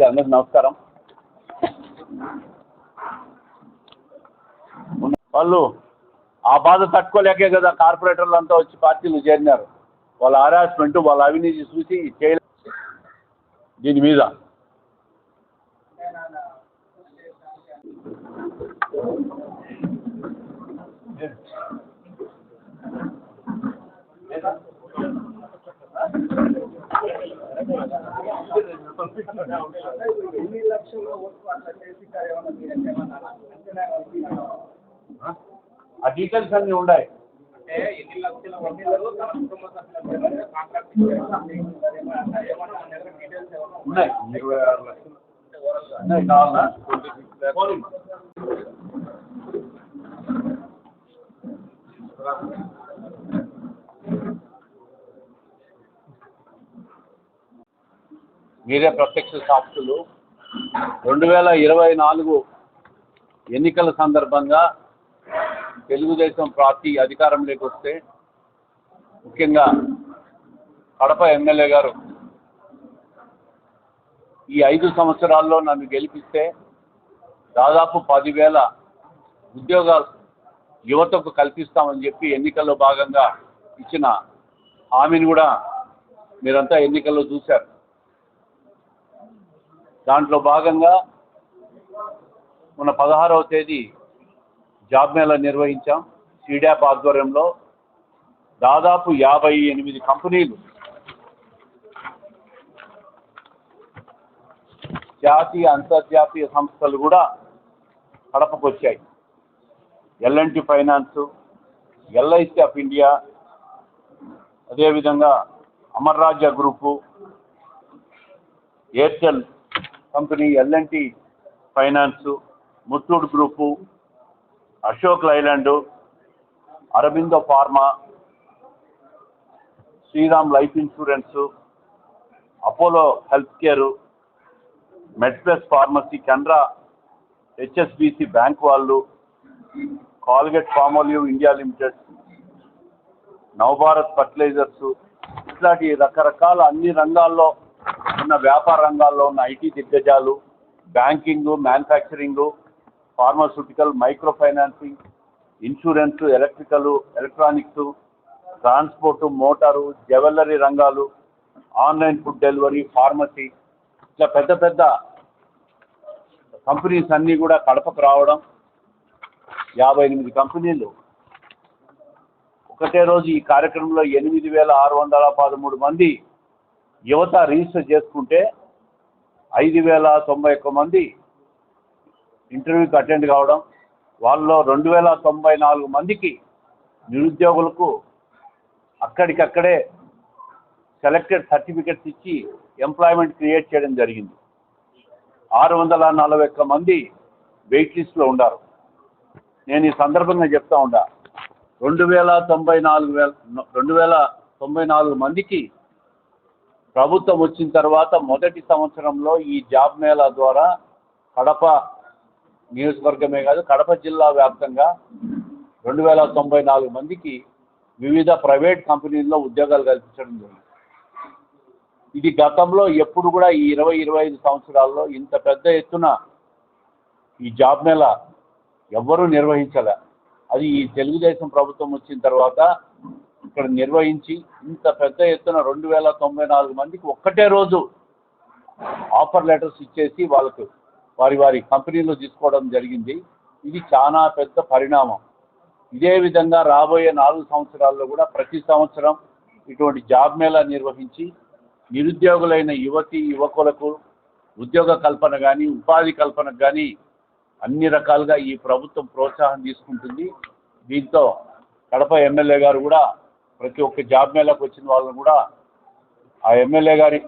నమస్తే అందరికి నమస్కారం. వాళ్ళు ఆ బాధ తట్టుకోలేకే కదా కార్పొరేటర్లు అంతా వచ్చి పార్టీలు చేరినారు. వాళ్ళ హరాస్మెంట్ వాళ్ళ అవినీతి చూసి చేయలే. దీని మీద. ఎన్ని లక్షల అట్లా చేసి ఆ డీటెయిల్స్ అన్నీ ఉన్నాయి. అంటే ఎన్ని లక్షల తన కుటుంబ కాంట్రాక్ట్ డీటెయిల్స్ ఉన్నాయి ఇరవై ఆరు లక్షలు కావాలా పోనీ. మీరే ప్రత్యక్ష సాక్షులు రెండు వేల ఇరవై నాలుగు ఎన్నికల సందర్భంగా తెలుగుదేశం పార్టీ అధికారంలోకి వస్తే ముఖ్యంగా కడప ఎమ్మెల్యే గారు ఈ ఐదు సంవత్సరాల్లో నన్ను గెలిపిస్తే దాదాపు పదివేల ఉద్యోగాలు యువతకు కల్పిస్తామని చెప్పి ఎన్నికల్లో భాగంగా ఇచ్చిన హామీని కూడా మీరంతా ఎన్నికల్లో చూశారు దాంట్లో భాగంగా మన పదహారవ తేదీ జాబ్ మేళా నిర్వహించాం. సీడాప్ ఆధ్వర్యంలో దాదాపు యాభై ఎనిమిది కంపెనీలు జాతీయ అంతర్జాతీయ సంస్థలు కూడా కడపకు వచ్చాయి L N T finance LIC of India అదేవిధంగా Amara Raja group Airtel company L N T finance Muthoot group Ashok Leyland Aurobindo pharma Shriram life insurance Apollo health care MedPlus pharmacy Canara HSBC bank వాళ్ళు Colgate Palmolive India limited Navabharat fertilisers ఇట్లాంటి రకరకాల అన్ని రంగాల్లో ఉన్న వ్యాపార రంగాల్లో ఉన్న IT దిగ్గజాలు banking manufacturing pharmaceutical micro financing insurance electrical electronics transport motor jewellery రంగాలు ఆన్లైన్ ఫుడ్ డెలివరీ ఫార్మసీ ఇట్లా పెద్ద పెద్ద కంపెనీస్ అన్నీ కూడా కడపకు రావడం యాభై ఎనిమిది కంపెనీలు. ఒకటే రోజు ఈ కార్యక్రమంలో ఎనిమిది వేల ఆరు వందల పదమూడు మంది యువత రిజిస్టర్ చేసుకుంటే ఐదు వేల తొంభై ఒక్క మంది ఇంటర్వ్యూకి అటెండ్ కావడం వాళ్ళలో రెండు వేల తొంభై నాలుగు మందికి నిరుద్యోగులకు అక్కడికక్కడే సెలెక్టెడ్ సర్టిఫికెట్స్ ఇచ్చి ఎంప్లాయ్మెంట్ క్రియేట్ చేయడం జరిగింది. ఆరు వందల నలభై ఒక్క మంది వెయిట్ లిస్ట్లో ఉన్నారు. నేను ఈ సందర్భంగా చెప్తా ఉండా రెండు వేల తొంభై నాలుగు వేల రెండు వేల తొంభై నాలుగు మందికి ప్రభుత్వం వచ్చిన తర్వాత మొదటి సంవత్సరంలో ఈ జాబ్ మేళా ద్వారా కడప నియోజకవర్గమే కాదు కడప జిల్లా వ్యాప్తంగా రెండు వేల తొంభై నాలుగు మందికి వివిధ ప్రైవేట్ కంపెనీల్లో ఉద్యోగాలు కల్పించడం జరిగింది. ఇది గతంలో ఎప్పుడు కూడా ఈ ఇరవై ఇరవై ఐదు సంవత్సరాల్లో ఇంత పెద్ద ఎత్తున ఈ జాబ్ మేళా ఎవ్వరూ నిర్వహించలే. అది ఈ తెలుగుదేశం ప్రభుత్వం వచ్చిన తర్వాత ఇక్కడ నిర్వహించి ఇంత పెద్ద ఎత్తున రెండు వేల తొంభై నాలుగు మందికి ఒక్కటే రోజు ఆఫర్ లెటర్స్ ఇచ్చేసి వాళ్ళకు వారి వారి కంపెనీలో తీసుకోవడం జరిగింది. ఇది చాలా పెద్ద పరిణామం. ఇదే విధంగా రాబోయే నాలుగు సంవత్సరాల్లో కూడా ప్రతి సంవత్సరం ఇటువంటి జాబ్ మేళా నిర్వహించి నిరుద్యోగులైన యువతి యువకులకు ఉద్యోగ కల్పన కానీ ఉపాధి కల్పనకు కానీ అన్ని రకాలుగా ఈ ప్రభుత్వం ప్రోత్సాహం తీసుకుంటుంది. దీంతో కడప ఎమ్మెల్యే గారు కూడా ప్రతి ఒక్క జాబ్ మేళకు వచ్చిన వాళ్ళని కూడా ఆ ఎమ్మెల్యే గారి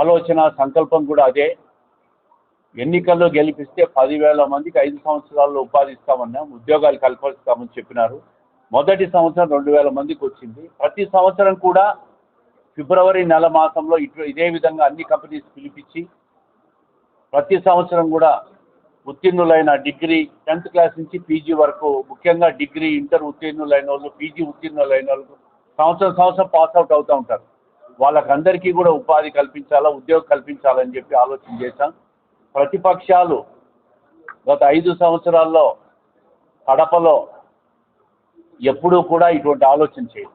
ఆలోచన సంకల్పం కూడా అదే. ఎన్నికల్లో గెలిపిస్తే పదివేల మందికి ఐదు సంవత్సరాల్లో ఉపాధి ఇస్తామన్నాం ఉద్యోగాలు కల్పిస్తామని చెప్పినారు. మొదటి సంవత్సరం రెండు వేల మందికి వచ్చింది. ప్రతి సంవత్సరం కూడా ఫిబ్రవరి నెల మాసంలో ఇటు ఇదే విధంగా అన్ని కంపెనీస్ పిలిపించి ప్రతి సంవత్సరం కూడా ఉత్తీర్ణులైన డిగ్రీ టెన్త్ క్లాస్ నుంచి పీజీ వరకు ముఖ్యంగా డిగ్రీ ఇంటర్ ఉత్తీర్ణులైన వాళ్ళు పీజీ ఉత్తీర్ణులైన వాళ్ళు సంవత్సరం సంవత్సరం పాస్ అవుట్ అవుతూ ఉంటారు. వాళ్ళకందరికీ కూడా ఉపాధి కల్పించాలా ఉద్యోగం కల్పించాలని చెప్పి ఆలోచన చేశాం. ప్రతిపక్షాలు గత ఐదు సంవత్సరాల్లో కడపలో ఎప్పుడూ కూడా ఇటువంటి ఆలోచన చేయదు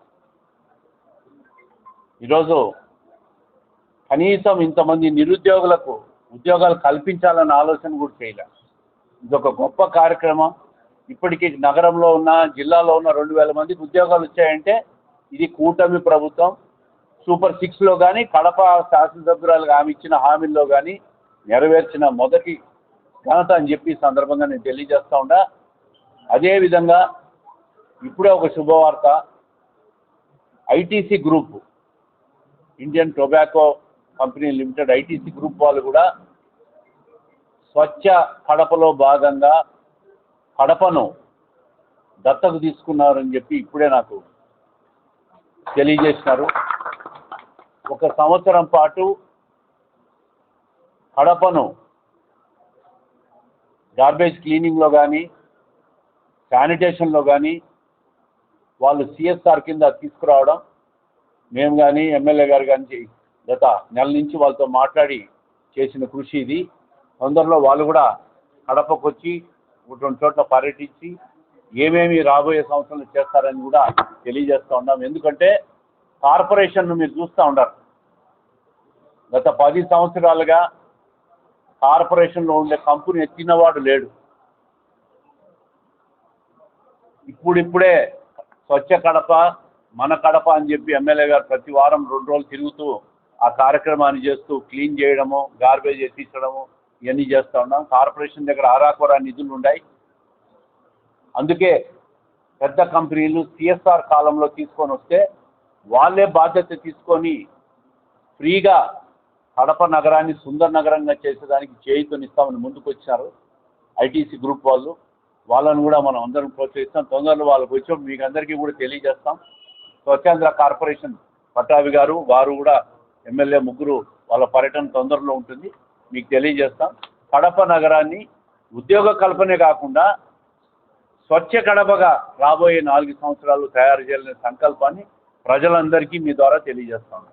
ఈరోజు కనీసం ఇంతమంది నిరుద్యోగులకు ఉద్యోగాలు కల్పించాలన్న ఆలోచన కూడా చేయలే. ఇదొక గొప్ప కార్యక్రమం. ఇప్పటికీ నగరంలో ఉన్న జిల్లాలో ఉన్న రెండు వేల మందికి ఉద్యోగాలు వచ్చాయంటే ఇది కూటమి ప్రభుత్వం. సూపర్ సిక్స్లో కానీ కడప శాసనసభ్యురాలుగా ఆమె ఇచ్చిన హామీల్లో కానీ నెరవేర్చిన మొదటి ఘనత అని చెప్పి సందర్భంగా నేను తెలియజేస్తా ఉండా. అదేవిధంగా ఇప్పుడే ఒక శుభవార్త. ITC group Indian tobacco company limited ITC group వాళ్ళు కూడా స్వచ్ఛ కడపలో భాగంగా కడపను దత్తకు తీసుకున్నారని చెప్పి ఇప్పుడే నాకు తెలియజేసినారు ఒక సంవత్సరం పాటు కడపను గార్బేజ్ క్లీనింగ్లో కానీ శానిటేషన్లో కానీ వాళ్ళు సిఎస్ఆర్ కింద తీసుకురావడం మేము కానీ ఎమ్మెల్యే గారు కానీ గత నెల నుంచి వాళ్ళతో మాట్లాడి చేసిన కృషి ఇది. తొందరలో వాళ్ళు కూడా కడపకు వచ్చి రెండు చోట్ల పర్యటించి ఏమేమి రాబోయే సంవత్సరంలో చేస్తారని కూడా తెలియజేస్తూ ఉన్నాం. ఎందుకంటే కార్పొరేషన్ను మీరు చూస్తూ ఉన్నారు. గత పది సంవత్సరాలుగా కార్పొరేషన్లో ఉండే కంపెనీ ఎత్తినవాడు లేడు. ఇప్పుడిప్పుడే స్వచ్ఛ కడప మన కడప అని చెప్పి ఎమ్మెల్యే గారు ప్రతి వారం రెండు రోజులు తిరుగుతూ ఆ కార్యక్రమాన్ని చేస్తూ క్లీన్ చేయడము గార్బేజ్ ఎత్తించడము ఇవన్నీ చేస్తూ ఉన్నాం. కార్పొరేషన్ దగ్గర ఆరాకొరా నిధులు ఉన్నాయి అందుకే పెద్ద కంపెనీలు సిఎస్ఆర్ కాలంలో తీసుకొని వస్తే వాళ్ళే బాధ్యత తీసుకొని ఫ్రీగా కడప నగరాన్ని సుందర నగరంగా చేసేదానికి చేయుతనిస్తామని ముందుకు వచ్చారు ఐటీసీ గ్రూప్ వాళ్ళు. వాళ్ళని కూడా మనం అందరం ప్రోత్సహిస్తాం. తొందరలో వాళ్ళకు వచ్చాం. మీకు అందరికీ కూడా తెలియజేస్తాం. స్వచ్ఛాంధ్ర కార్పొరేషన్ పట్టాభి గారు వారు కూడా ఎమ్మెల్యే ముగ్గురు వాళ్ళ పర్యటన తొందరలో ఉంటుంది. మీకు తెలియజేస్తాం. కడప నగరాన్ని ఉద్యోగ కల్పనే కాకుండా స్వచ్ఛ కడపగా రాబోయే నాలుగు సంవత్సరాలు తయారు చేయాలనే సంకల్పాన్ని ప్రజలందరికీ మీ ద్వారా తెలియజేస్తాం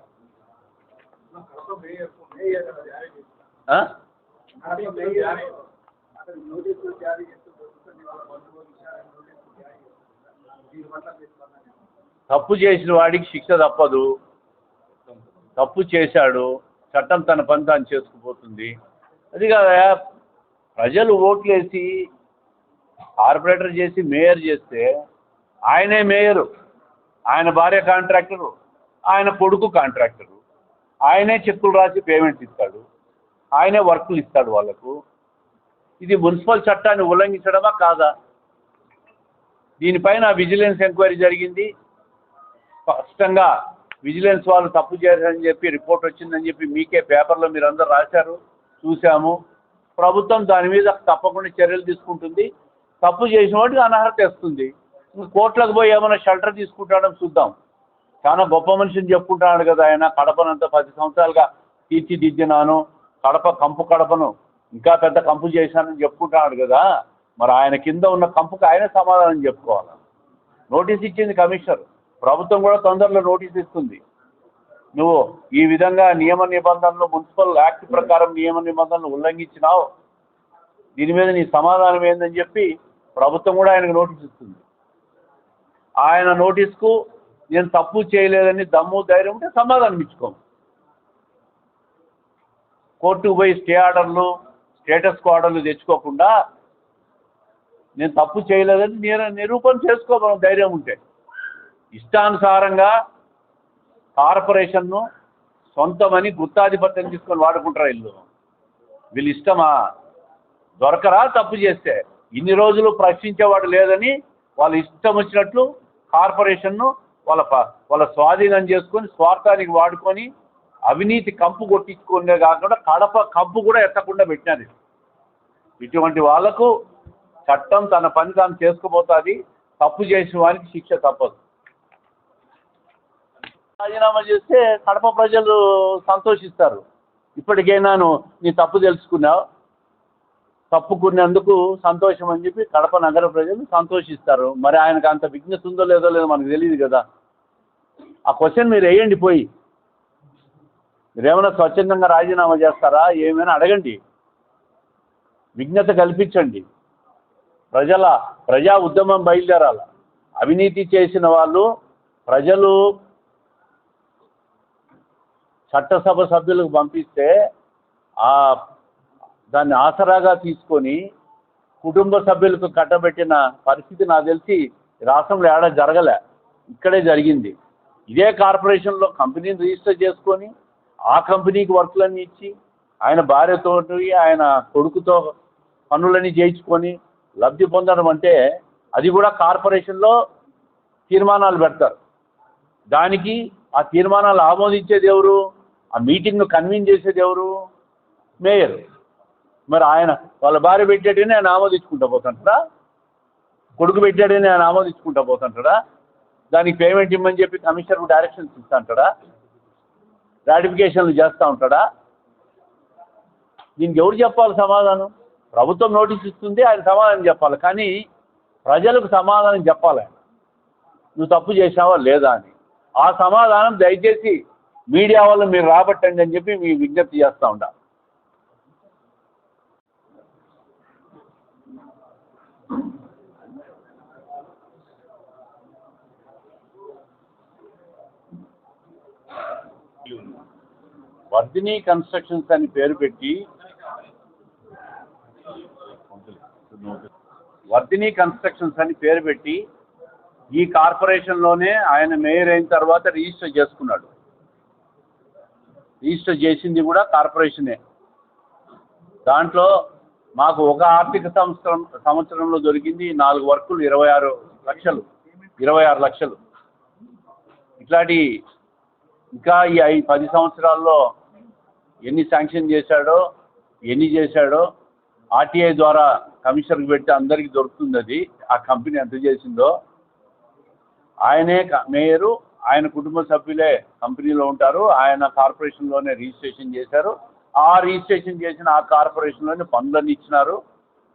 తప్పు చేసిన వాడికి శిక్ష తప్పదు. తప్పు చేశాడు చట్టం తన పని తాను చేసుకుపోతుంది. అది కాదా ప్రజలు ఓట్లేసి కార్పొరేటర్ చేసి మేయర్ చేస్తే ఆయనే మేయరు. ఆయన భార్య కాంట్రాక్టరు ఆయన కొడుకు కాంట్రాక్టరు. ఆయనే చెక్కులు రాసి పేమెంట్స్ ఇస్తాడు. ఆయనే వర్కులు ఇస్తాడు వాళ్ళకు. ఇది మున్సిపల్ చట్టాన్ని ఉల్లంఘించడమా కాదా? దీనిపైన విజిలెన్స్ ఎంక్వైరీ జరిగింది. స్పష్టంగా విజిలెన్స్ వాళ్ళు తప్పు చేశారని చెప్పి రిపోర్ట్ వచ్చిందని చెప్పి మీకే పేపర్లో మీరు అందరు రాశారు చూసాము ప్రభుత్వం దాని మీద తప్పకుండా చర్యలు తీసుకుంటుంది. తప్పు చేసిన వాడికి అనర్హత ఇస్తుంది కోట్లకు కోర్టులకు పోయి ఏమైనా షెల్టర్ తీసుకుంటాడని చూద్దాం. చాలా గొప్ప మనిషిని చెప్పుకుంటున్నాడు కదా ఆయన. కడపనంతా పది సంవత్సరాలుగా తీర్చిదిద్దినాను. కడప కంపు కడపను ఇంకా పెద్ద కంపు చేశానని చెప్పుకుంటున్నాడు కదా. మరి ఆయన కింద ఉన్న కంపుకి ఆయన సమాధానం చెప్పుకోవాలి. నోటీస్ ఇచ్చింది కమిషనర్. ప్రభుత్వం కూడా తొందరలో నోటీస్ ఇస్తుంది. నువ్వు ఈ విధంగా నియమ నిబంధనలు మున్సిపల్ యాక్ట్ ప్రకారం నియమ నిబంధనలు ఉల్లంఘించినావు. దీని మీద నీ సమాధానం ఏందని చెప్పి ప్రభుత్వం కూడా ఆయనకు నోటీస్ ఇస్తుంది. ఆయన నోటీస్కు నేను తప్పు చేయలేదని దమ్ము ధైర్యం ఉంటే సమాధానం ఇచ్చుకోము. కోర్టుకు పోయి స్టే ఆర్డర్లు స్టేటస్ ఆర్డర్లు తెచ్చుకోకుండా నేను తప్పు చేయలేదని నేను నిరూపణ చేసుకోగలను ధైర్యం ఉంటే. ఇష్టానుసారంగా కార్పొరేషన్ను సొంతమని గుత్తాధిపత్యం తీసుకొని వాడుకుంటారు ఇల్లు వీళ్ళు ఇష్టమా? దొరకరా తప్పు చేస్తే? ఇన్ని రోజులు ప్రశ్నించేవాడు లేదని వాళ్ళు ఇష్టం వచ్చినట్లు కార్పొరేషన్ను వాళ్ళ ప- వాళ్ళ స్వాధీనం చేసుకొని స్వార్థానికి వాడుకొని అవినీతి కంపు కొట్టించుకునే కాకుండా కడప కంపు కూడా ఎత్తకుండా పెట్టినది ఇటువంటి వాళ్ళకు చట్టం తన పని తాను చేసుకుపోతుంది తప్పు చేసిన వారికి శిక్ష తప్పదు. రాజీనామా చేస్తే కడప ప్రజలు సంతోషిస్తారు. ఇప్పటికైనాను నీ తప్పు తెలుసుకున్నావు. తప్పుకునేందుకు సంతోషం అని చెప్పి కడప నగర ప్రజలు సంతోషిస్తారు. మరి ఆయనకు అంత విజ్ఞత ఉందో లేదో లేదో మనకు తెలియదు కదా. ఆ క్వశ్చన్ మీరు వేయండి పోయి. మీరేమైనా స్వచ్ఛందంగా రాజీనామా చేస్తారా? ఏమైనా అడగండి. విజ్ఞత కల్పించండి. ప్రజల ప్రజా ఉద్యమం బయలుదేరాలి. అవినీతి చేసిన వాళ్ళు ప్రజలు చట్టసభ సభ్యులకు పంపిస్తే ఆ దాన్ని ఆసరాగా తీసుకొని కుటుంబ సభ్యులకు కట్టబెట్టిన పరిస్థితి నాకు తెలిసి రాష్ట్రంలో ఏడా జరగలే. ఇక్కడే జరిగింది. ఇదే కార్పొరేషన్లో కంపెనీని రిజిస్టర్ చేసుకొని ఆ కంపెనీకి వర్క్లన్నీ ఇచ్చి ఆయన భార్యతోటి ఆయన కొడుకుతో పనులన్నీ చేయించుకొని లబ్ధి పొందడం అంటే అది కూడా కార్పొరేషన్లో తీర్మానాలు పెడతారు. దానికి ఆ తీర్మానాలు ఆమోదించేది ఎవరు? ఆ మీటింగ్ను కన్వీన్ చేసేది ఎవరు? మేయర్. మరి ఆయన వాళ్ళ భార్య పెట్టాడని ఆయన ఆమోదించుకుంటా పోతుంటాడా? కొడుకు పెట్టాడని ఆయన ఆమోదించుకుంటా పోతుంటాడా? దానికి పేమెంట్ ఇమ్మని చెప్పి కమిషనర్కు డైరెక్షన్స్ ఇస్తా అంటాడా రాటిఫికేషన్లు చేస్తూ ఉంటాడా? దీనికి ఎవరు చెప్పాలి సమాధానం? ప్రభుత్వం నోటీస్ ఇస్తుంది ఆయన సమాధానం చెప్పాలి. కానీ ప్రజలకు సమాధానం చెప్పాలి నువ్వు తప్పు చేసావా లేదా అని. ఆ సమాధానం దయచేసి మీడియా వల్ల మీరు రాబట్టండి అని చెప్పి మీ విజ్ఞప్తి చేస్తూ ఉంటా. వర్ధిని కన్స్ట్రక్షన్స్ అని పేరు పెట్టి వర్ధిని కన్స్ట్రక్షన్స్ అని పేరు పెట్టి ఈ కార్పొరేషన్లోనే ఆయన మేయర్ అయిన తర్వాత రిజిస్టర్ చేసుకున్నాడు. రిజిస్టర్ చేసింది కూడా కార్పొరేషనే. దాంట్లో మాకు ఒక ఆర్థిక సంవత్సరం సంవత్సరంలో దొరికింది నాలుగు వర్కులు ఇరవై ఆరు లక్షలు. ఇరవై ఆరు లక్షలు. ఇట్లాంటి ఇంకా ఈ ఐదు పది సంవత్సరాల్లో ఎన్ని శాంక్షన్ చేశాడో ఎన్ని చేశాడో ఆర్టీఐ ద్వారా కమిషనర్కి పెడితే అందరికీ దొరుకుతుంది అది. ఆ కంపెనీ ఎంత చేసిందో. ఆయనే మేయరు ఆయన కుటుంబ సభ్యులే కంపెనీలో ఉంటారు. ఆయన కార్పొరేషన్లోనే రిజిస్ట్రేషన్ చేశారు. ఆ రిజిస్ట్రేషన్ చేసిన ఆ కార్పొరేషన్లోనే పనులన్నీ ఇచ్చినారు.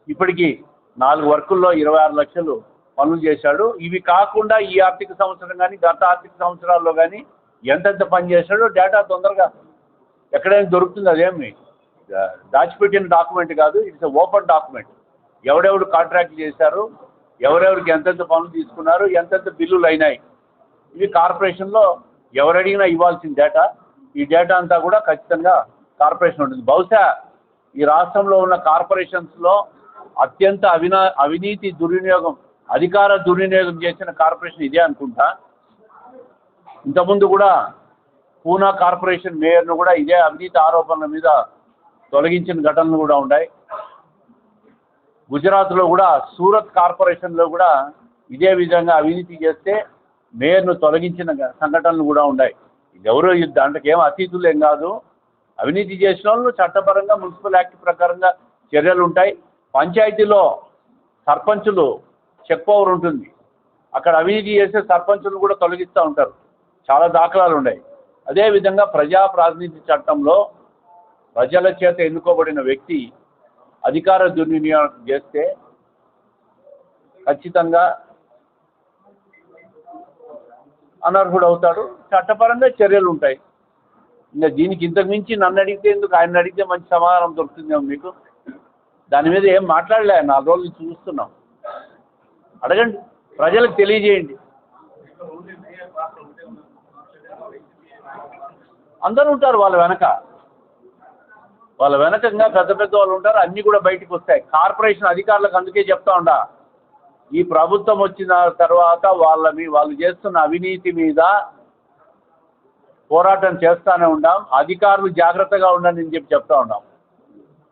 ఇప్పటికీ నాలుగు వర్కుల్లో ఇరవై ఆరు లక్షలు పనులు చేశాడు. ఇవి కాకుండా ఈ ఆర్థిక సంవత్సరం కానీ గత ఆర్థిక సంవత్సరాల్లో కానీ ఎంతెంత పని చేశాడో డేటా తొందరగా ఎక్కడైనా దొరుకుతుంది అదేమి? దాచిపెట్టిన డాక్యుమెంట్ కాదు ఇట్స్ ఓపెన్ డాక్యుమెంట్. ఎవడెవడు కాంట్రాక్ట్ చేశారు ఎవరెవరికి ఎంతెంత పనులు తీసుకున్నారు ఎంతెంత బిల్లులు అయినాయి. ఇవి కార్పొరేషన్లో ఎవరు అడిగినా ఇవ్వాల్సిన డేటా. ఈ డేటా అంతా కూడా ఖచ్చితంగా కార్పొరేషన్ ఉంటుంది. బహుశా ఈ రాష్ట్రంలో ఉన్న కార్పొరేషన్స్లో అత్యంత అవినా అవినీతి దుర్వినియోగం అధికార దుర్వినియోగం చేసిన కార్పొరేషన్ ఇదే అనుకుంటా. ఇంతకుముందు కూడా పూనా కార్పొరేషన్ మేయర్ను కూడా ఇదే అవినీతి ఆరోపణల మీద తొలగించిన ఘటనలు కూడా ఉన్నాయి. గుజరాత్లో కూడా సూరత్ కార్పొరేషన్లో కూడా ఇదే విధంగా అవినీతి చేస్తే మేయర్ను తొలగించిన సంఘటనలు కూడా ఉన్నాయి. ఎవరో దాంట్లోకి ఏం అతీతులు ఏం కాదు. అవినీతి చేసిన వాళ్ళు చట్టపరంగా మున్సిపల్ యాక్ట్ ప్రకారంగా చర్యలు ఉంటాయి. పంచాయతీలో సర్పంచులు చెక్ పవర్ ఉంటుంది. అక్కడ అవినీతి చేసే సర్పంచులు కూడా తొలగిస్తూ ఉంటారు. చాలా దాఖలాలు ఉన్నాయి. అదేవిధంగా ప్రజా ప్రాతినిధ్య చట్టంలో ప్రజల చేత ఎన్నుకోబడిన వ్యక్తి అధికార దుర్వినియోగం చేస్తే ఖచ్చితంగా అనర్హుడు అవుతాడు చట్టపరంగా చర్యలు ఉంటాయి. ఇంకా దీనికి ఇంతకు మించి నన్ను అడిగితే ఎందుకు? ఆయన అడిగితే మంచి సమాధానం దొరుకుతుందేమో మీకు? దాని మీద ఏం మాట్లాడలే నాలుగు రోజులు చూస్తున్నాం. అడగండి ప్రజలకు తెలియజేయండి. అందరూ ఉంటారు వాళ్ళ వెనక. వాళ్ళ వెనకంగా పెద్ద పెద్ద వాళ్ళు ఉంటారు అన్నీ కూడా బయటకు వస్తాయి. కార్పొరేషన్ అధికారులకు అందుకే చెప్తా ఉండా ఈ ప్రభుత్వం వచ్చిన తర్వాత వాళ్ళ మీ వాళ్ళు చేస్తున్న అవినీతి మీద పోరాటం చేస్తూనే ఉంటాం అధికారులు జాగ్రత్తగా ఉండండి అని చెప్పి చెప్తా ఉన్నాం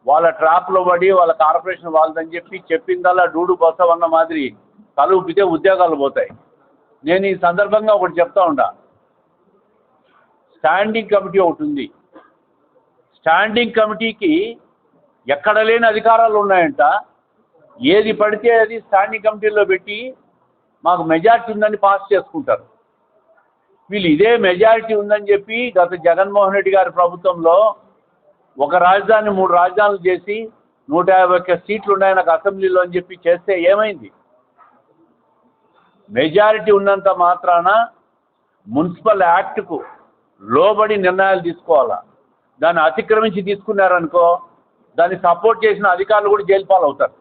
వాళ్ళ ట్రాప్లో పడి వాళ్ళ కార్పొరేషన్ వాళ్ళదని చెప్పి చెప్పిందల్లా డూడు బసవన్న మాదిరి కలుపితే ఉద్యోగాలు పోతాయి. నేను ఈ సందర్భంగా ఒకటి చెప్తా ఉండా. స్టాండింగ్ కమిటీ ఒకటి ఉంది. స్టాండింగ్ కమిటీకి ఎక్కడ లేని అధికారాలు ఉన్నాయంట. ఏది పడితే అది స్టాండింగ్ కమిటీలో పెట్టి మాకు మెజార్టీ ఉందని పాస్ చేసుకుంటారు. వీళ్ళు ఇదే మెజారిటీ ఉందని చెప్పి గత జగన్మోహన్ రెడ్డి గారి ప్రభుత్వంలో ఒక రాజధాని మూడు రాజధానులు చేసి నూట యాభై ఒక్క సీట్లు ఉన్నాయి నాకు అసెంబ్లీలో అని చెప్పి చేస్తే ఏమైంది? మెజారిటీ ఉన్నంత మాత్రాన మున్సిపల్ యాక్ట్కు లోబడి నిర్ణయాలు తీసుకోవాలా? దాన్ని అతిక్రమించి తీసుకున్నారనుకో దాన్ని సపోర్ట్ చేసిన అధికారులు కూడా జైలు అవుతారు